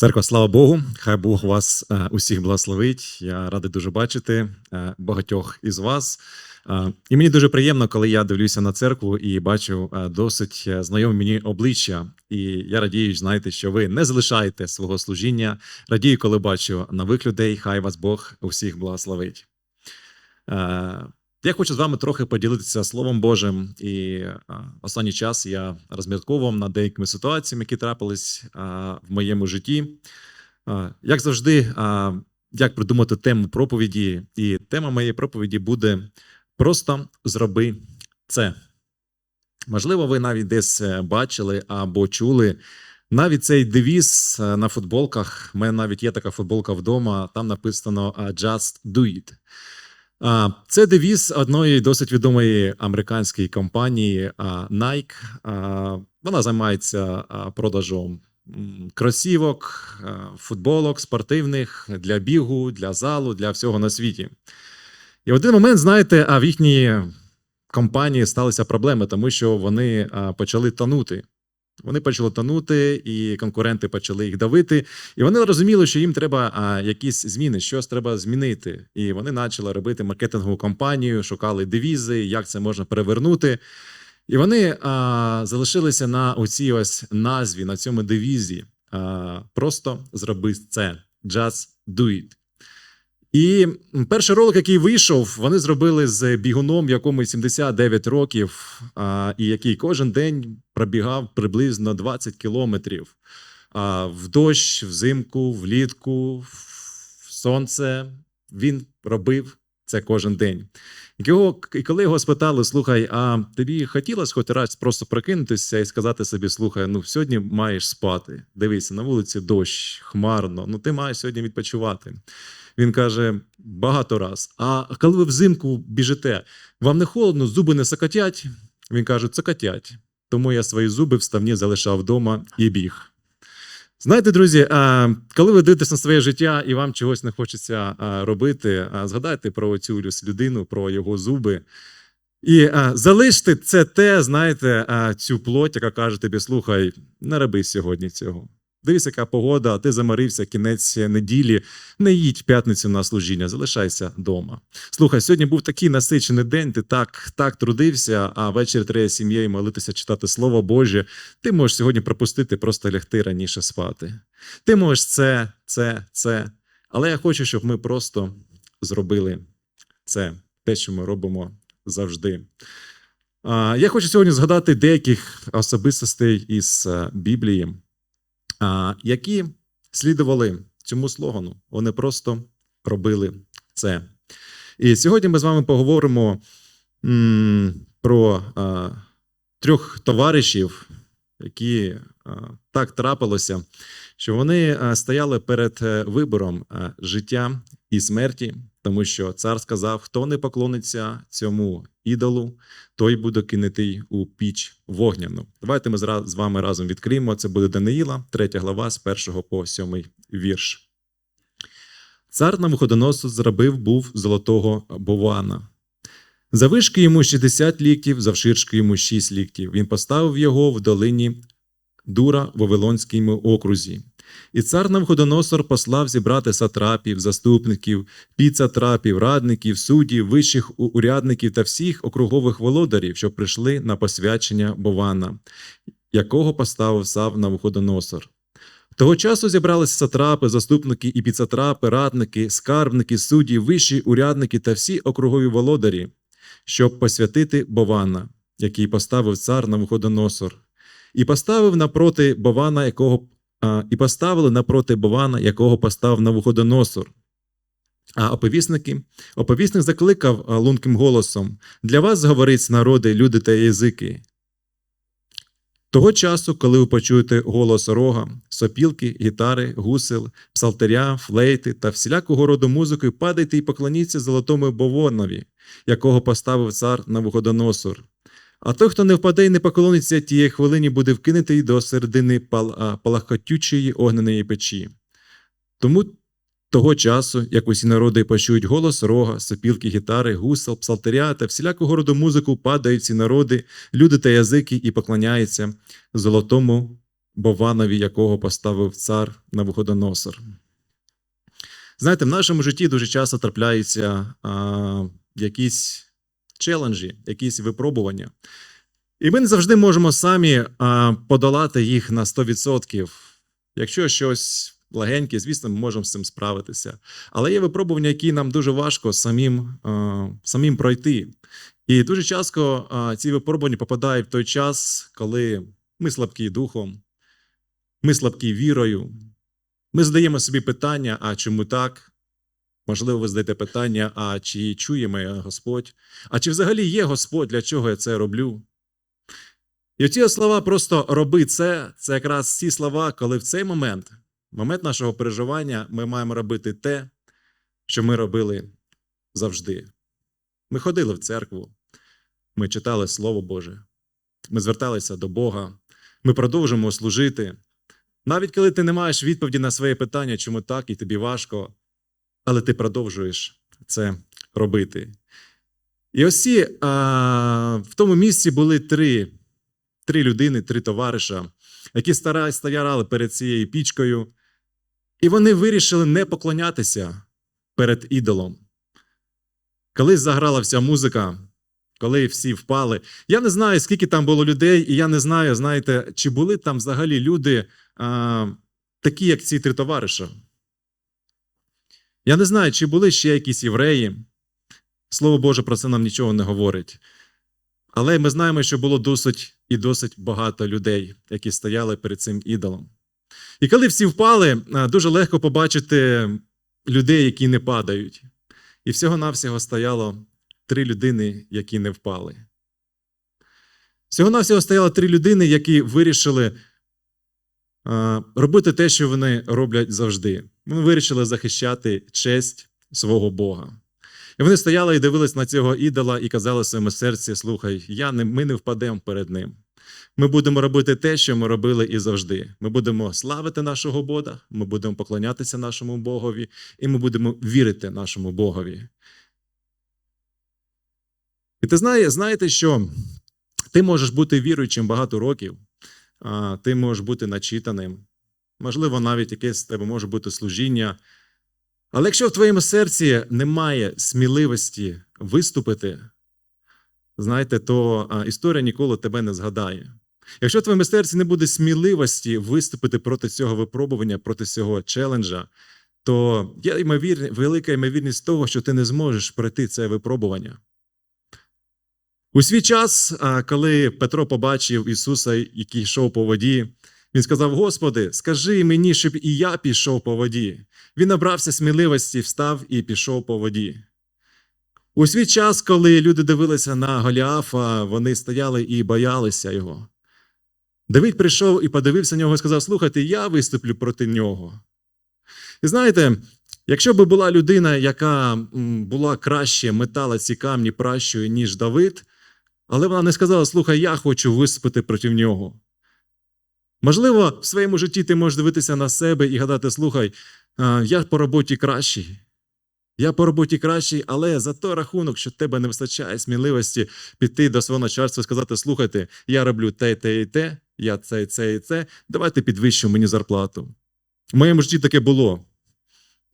Церква, слава Богу, хай Бог вас е, усіх благословить. Я радий дуже бачити е, багатьох із вас. Е, І мені дуже приємно, коли я дивлюся на церкву і бачу досить знайомі мені обличчя. І я радію, знаєте, що ви не залишаєте свого служіння. Радію, коли бачу нових людей. Хай вас Бог усіх благословить. Я хочу з вами трохи поділитися Словом Божим, і останній час я розмірковував над деякими ситуаціями, які трапились в моєму житті. Як завжди, як придумати тему проповіді, і тема моєї проповіді буде просто зроби це. Можливо, ви навіть десь е, бачили або чули. Навіть цей девіз е, на футболках. У мене навіть є така футболка вдома. Там написано Just do it. Це девіз одної досить відомої американської компанії Nike. Вона займається а, продажем кросівок, футболок, спортивних для бігу, для залу, для всього на світі. І в один момент, знаєте, а в їхній компанії сталися проблеми, тому що вони почали тонути. Вони почали тонути, і конкуренти почали їх давити. І вони розуміли, що їм треба а, якісь зміни, щось треба змінити. І вони почали робити маркетингову кампанію, шукали девізи, як це можна перевернути. І вони а, залишилися на оцій ось назві, на цьому девізі. А, просто зроби це. Just do it. І перший ролик, який вийшов, вони зробили з бігуном, якому 79 років, а, і який кожен день пробігав приблизно 20 кілометрів. А, в дощ, взимку, влітку, в сонце. Він робив це кожен день. Його- І коли його спитали: слухай, а тобі хотілося хоч раз просто прокинутися і сказати собі: слухай, ну сьогодні маєш спати. Дивися, на вулиці дощ, хмарно, ну ти маєш сьогодні відпочивати. Він каже багато раз: А коли ви взимку біжите, вам не холодно, зуби не сокотять? Він каже, цокотять. Тому я свої зуби вставні залишав вдома і біг. Знаєте, друзі, коли ви дивитесь на своє життя і вам чогось не хочеться робити, згадайте про цю людину, про його зуби. І залиште це те, знаєте, цю плоть, яка каже тобі: слухай, не роби сьогодні цього. Дивись, яка погода, ти замарився кінець неділі. Не їдь п'ятницю на служіння, залишайся вдома. Слухай, сьогодні був такий насичений день, ти так, так трудився, а ввечері треба сім'єю молитися, читати Слово Боже. Ти можеш сьогодні пропустити, просто лягти раніше спати. Ти можеш це, це, це. Але я хочу, щоб ми просто зробили це, те, що ми робимо завжди. Я хочу сьогодні згадати деяких особистостей із е, Біблії, а, які слідували цьому слогану. Вони просто робили це. І сьогодні ми з вами поговоримо про трьох товаришів, які так трапилося, що вони стояли перед е, вибором життя і смерті, тому що цар сказав: хто не поклониться цьому ідолу, той буде кинутий у піч вогняну. Давайте ми з вами разом відкриємо. Це буде Даниїла, 3 глава, з 1 по 7 вірш. Цар Навуходоносор зробив був золотого бована. Завишки йому 60 ліктів, завширшки йому 6 ліктів. Він поставив його в долині Дура в Вавилонському окрузі. І цар Навходоносор послав зібрати сатрапів, заступників, підсатрапів, радників, суддів, вищих урядників та всіх округових володарів, що прийшли на посвячення Бована, якого поставив сав Навуходоносор. Того часу зібралися сатрапи, заступники і підсатрапи, радники, скарбники, судді, вищі урядники та всі округові володарі, щоб посвятити Бована, який поставив цар Навуходоносор, і поставив напроти Бована, якого і поставили напроти Бована, якого поставив Навуходоносор. А оповісники, оповісник закликав лунким голосом: Для вас говорить народи, люди та язики. Того часу, коли ви почуєте голос рога, сопілки, гітари, гусел, псалтеря, флейти та всілякого роду музики, падайте і поклоніться золотому Бовонові, якого поставив цар Навуходоносор. А той, хто не впаде і не поклониться тієї хвилині, буде вкинутий до середини пал- а, палахкотючої огненої печі. Тому того часу, як усі народи почують голос рога, сопілки, гітари, гусел, псалтеря та всілякого роду музику, падають ці народи, люди та язики і поклоняються золотому Бованові, якого поставив цар Навуходоносор. Знаєте, в нашому житті дуже часто трапляються а, якісь челенджі, якісь випробування. І ми не завжди можемо самі а, подолати їх на 100%. Якщо щось легеньке, звісно, ми можемо з цим справитися. Але є випробування, які нам дуже важко самим, а, самим пройти. І дуже часто а, ці випробування попадають в той час, коли ми слабкі духом, ми слабкі вірою. Ми задаємо собі питання: а чому так? Можливо, ви задаєте питання, а чи чує мене Господь? А чи взагалі є Господь, для чого я це роблю? І ці слова просто роби це, це якраз ці слова, коли в цей момент, момент нашого переживання, ми маємо робити те, що ми робили завжди. Ми ходили в церкву, ми читали Слово Боже, ми зверталися до Бога, ми продовжуємо служити. Навіть коли ти не маєш відповіді на своє питання, чому так, і тобі важко, але ти продовжуєш це робити. І ось а, в тому місці були три, три людини, три товариша, які стояли перед цією пічкою, і вони вирішили не поклонятися перед ідолом. Коли заграла вся музика, коли всі впали. Я не знаю, скільки там було людей, і я не знаю, знаєте, чи були там взагалі люди а, такі, як ці три товариша. Я не знаю, чи були ще якісь євреї. Слово Боже про це нам нічого не говорить. Але ми знаємо, що було досить і досить багато людей, які стояли перед цим ідолом. І коли всі впали, дуже легко побачити людей, які не падають. І всього-навсього стояло три людини, які не впали. Всього-навсього стояло три людини, які вирішили робити те, що вони роблять завжди. Вони вирішили захищати честь свого Бога. І вони стояли і дивились на цього ідола і казали своєму серці: слухай, я не, ми не впадемо перед ним. Ми будемо робити те, що ми робили і завжди. Ми будемо славити нашого Бога, ми будемо поклонятися нашому Богові, і ми будемо вірити нашому Богові. І ти знає, знаєте, що ти можеш бути віруючим багато років, ти можеш бути начитаним, можливо, навіть якесь тебе може бути служіння. Але якщо в твоєму серці немає сміливості виступити, знаєте, то історія ніколи тебе не згадає. Якщо в твоєму серці не буде сміливості виступити проти цього випробування, проти цього челенджа, то є ймовірні, велика ймовірність того, що ти не зможеш пройти це випробування. У свій час, коли Петро побачив Ісуса, який йшов по воді, він сказав: Господи, скажи мені, щоб і я пішов по воді. Він набрався сміливості, встав і пішов по воді. У свій час, коли люди дивилися на Голіафа, вони стояли і боялися його. Давид прийшов і подивився на нього і сказав: Слухайте, я виступлю проти нього. І знаєте, якщо б була людина, яка була краще, метала ці камні пращою, ніж Давид, але вона не сказала: Слухай, я хочу виступити проти нього. Можливо, в своєму житті ти можеш дивитися на себе і гадати: слухай, я по роботі кращий. Я по роботі кращий, але за той рахунок, що тебе не вистачає сміливості піти до свого начальства і сказати: слухайте, я роблю те, те і те, я це, це і це. Давайте підвищимо мені зарплату. В моєму житті таке було.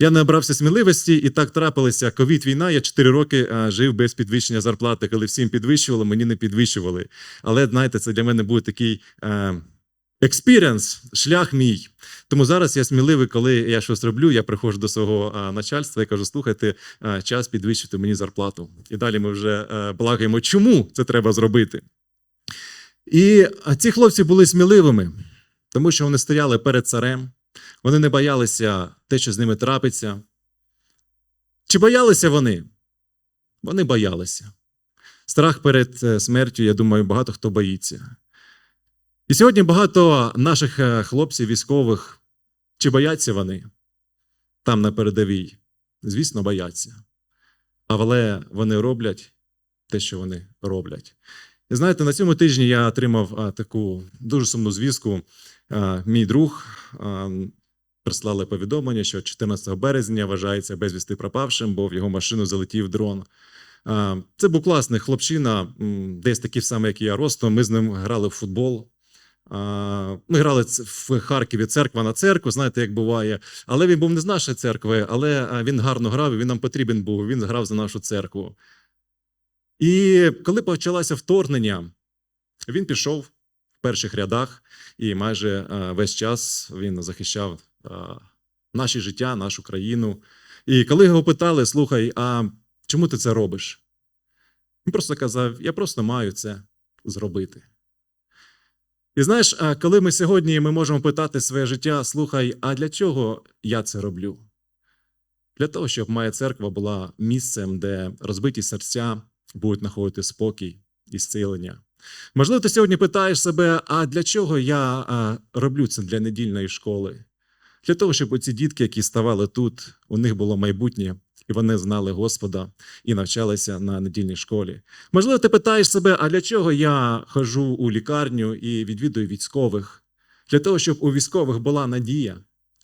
Я набрався сміливості, і так трапилося. Ковід війна. Я 4 роки а, жив без підвищення зарплати. Коли всім підвищували, мені не підвищували. Але знаєте, це для мене був такий е, експіріенс, шлях мій. Тому зараз я сміливий, коли я щось роблю, я приходжу до свого начальства і кажу: слухайте, час підвищити мені зарплату. І далі ми вже а, благаємо, чому це треба зробити. І ці хлопці були сміливими, тому що вони стояли перед царем, вони не боялися те, що з ними трапиться. Чи боялися вони? Вони боялися. Страх перед е, смертю, я думаю, багато хто боїться. І сьогодні багато наших е, хлопців, військових, чи бояться вони там на передовій? Звісно, бояться. Але вони роблять те, що вони роблять. І знаєте, на цьому тижні я отримав таку дуже сумну звістку. Мій друг прислали повідомлення, що 14 березня вважається безвісти пропавшим, бо в його машину залетів дрон. Це був класний хлопчина, десь такий самий, як і я ростом. Ми з ним грали в футбол. Ми грали в Харкові церква на церкву, знаєте, як буває. Але він був не з нашої церкви, але він гарно грав, і він нам потрібен був. Він грав за нашу церкву. І коли почалося вторгнення, він пішов в перших рядах, і майже весь час він захищав наше життя, нашу країну. І коли його питали: слухай, а чому ти це робиш? Він просто казав: я просто маю це зробити. І знаєш, коли ми сьогодні ми можемо питати своє життя, слухай, а для чого я це роблю? Для того, щоб моя церква була місцем, де розбиті серця будуть знаходити спокій і зцілення. Можливо, ти сьогодні питаєш себе, а для чого я роблю це для недільної школи? Для того, щоб оці дітки, які ставали тут, у них було майбутнє, і вони знали Господа і навчалися на недільній школі. Можливо, ти питаєш себе, а для чого я ходжу у лікарню і відвідую військових? Для того, щоб у військових була надія,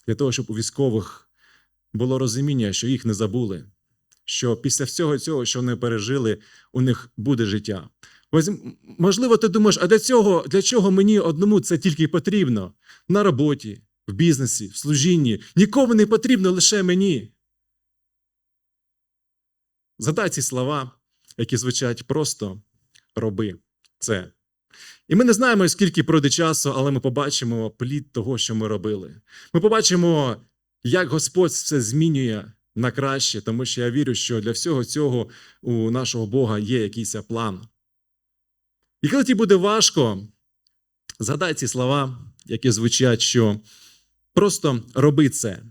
для того, щоб у військових було розуміння, що їх не забули, що після всього цього, що вони пережили, у них буде життя. Можливо, ти думаєш, а для цього, для чого мені одному це тільки потрібно? На роботі, в бізнесі, в служінні. Нікому не потрібно лише мені. Згадай ці слова, які звучать просто роби це. І ми не знаємо, скільки пройде часу, але ми побачимо плід того, що ми робили. Ми побачимо, як Господь все змінює на краще, тому що я вірю, що для всього цього у нашого Бога є якийсь план. І коли тобі буде важко, згадай ці слова, які звучать, що просто роби це.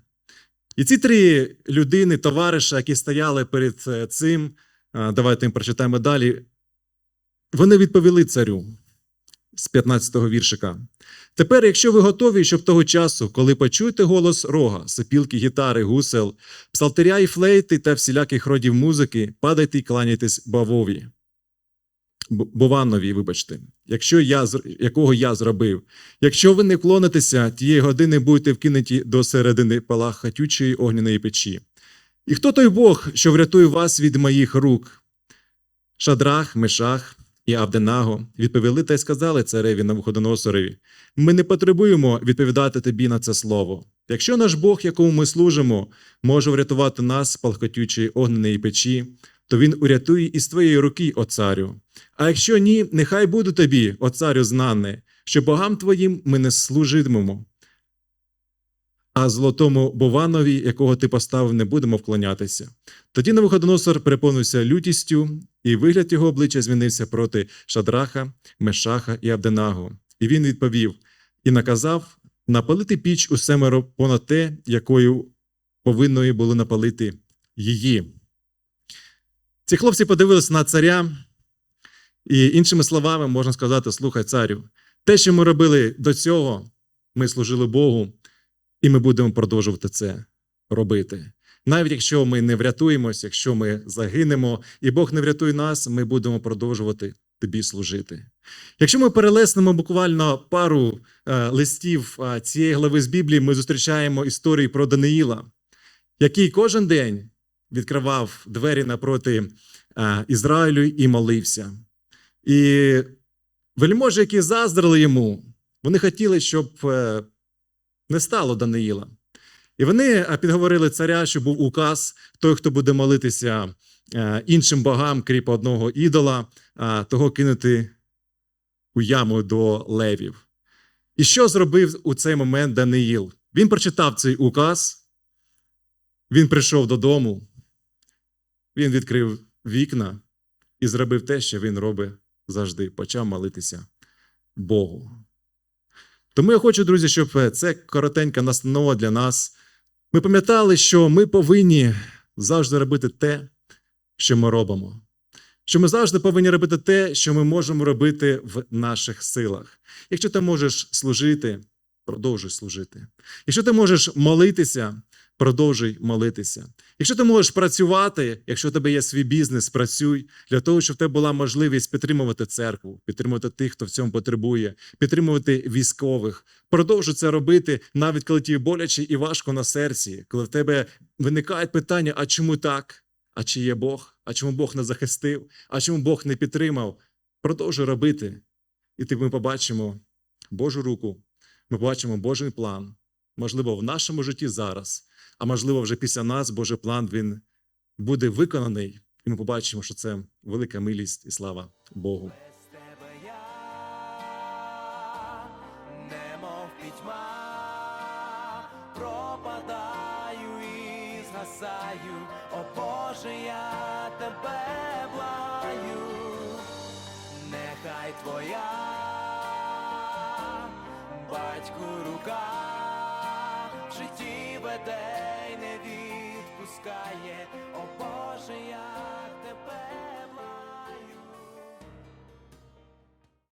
І ці три людини, товариша, які стояли перед е, цим, давайте їм прочитаємо далі. Вони відповіли царю з 15-го віршика. Тепер, якщо ви готові, щоб того часу, коли почуєте голос рога, сопілки, гітари, гусел, псалтеря і флейти та всіляких родів музики, падайте й кланяйтесь бавові. Б- Бованові, вибачте, якщо я, якого я зробив. Якщо ви не вклонитеся, тієї години будете вкинуті до середини палахатючої огняної печі. І хто той Бог, що врятує вас від моїх рук? Шадрах, Мешах і Авденаго відповіли та й сказали цареві Навуходоносорові, ми не потребуємо відповідати тобі на це слово. Якщо наш Бог, якому ми служимо, може врятувати нас з палахкотючої огненої печі, то він урятує із твоєї руки, о царю. А якщо ні, нехай буде тобі, о царю, знане, що богам твоїм ми не служитимемо. А золотому Бованові, якого ти поставив, не будемо вклонятися. Тоді Навуходоносор переповнився лютістю, і вигляд його обличчя змінився проти Шадраха, Мешаха і Авденаго. І він відповів і наказав напалити піч у семеро понад те, якою повинною було напалити її. Ці хлопці подивилися на царя, і іншими словами можна сказати: слухай, царю, те, що ми робили до цього, ми служили Богу, і ми будемо продовжувати це робити. Навіть якщо ми не врятуємось, якщо ми загинемо, і Бог не врятує нас, ми будемо продовжувати тобі служити. Якщо ми перелеснемо буквально пару е, листів е, цієї глави з Біблії, ми зустрічаємо історії про Даниїла, який кожен день відкривав двері напроти е, Ізраїлю і молився. І вельможі, які заздрили йому, вони хотіли, щоб е, не стало Даниїла. І вони е, підговорили царя, що був указ: той, хто буде молитися е, іншим богам, крім одного ідола, того кинути у яму до левів. І що зробив у цей момент Даниїл? Він прочитав цей указ, він прийшов додому, він відкрив вікна і зробив те, що він робить завжди, почав молитися Богу. Тому я хочу, друзі, щоб е, це коротенька настанова для нас. Ми пам'ятали, що ми повинні завжди робити те, що ми робимо. Що ми завжди повинні робити те, що ми можемо робити в наших силах. Якщо ти можеш служити, продовжуй служити. Якщо ти можеш молитися, продовжуй молитися. Якщо ти можеш працювати, якщо у тебе є свій бізнес, працюй для того, щоб в тебе була можливість підтримувати церкву, підтримувати тих, хто в цьому потребує, підтримувати військових. Продовжуй це робити, навіть коли тобі боляче і важко на серці, коли в тебе виникають питання: а чому так? А чи є Бог? А чому Бог не захистив? А чому Бог не підтримав? Продовжуй робити. І ти ми побачимо Божу руку, ми побачимо Божий план, можливо, в нашому житті зараз, а можливо, вже після нас Божий план він буде виконаний, і ми побачимо, що це велика милість і слава Богу. Згасаю, о Боже, я тебе благаю, нехай твоя батьку рука житті веде й не відпускає, о Боже, як тебе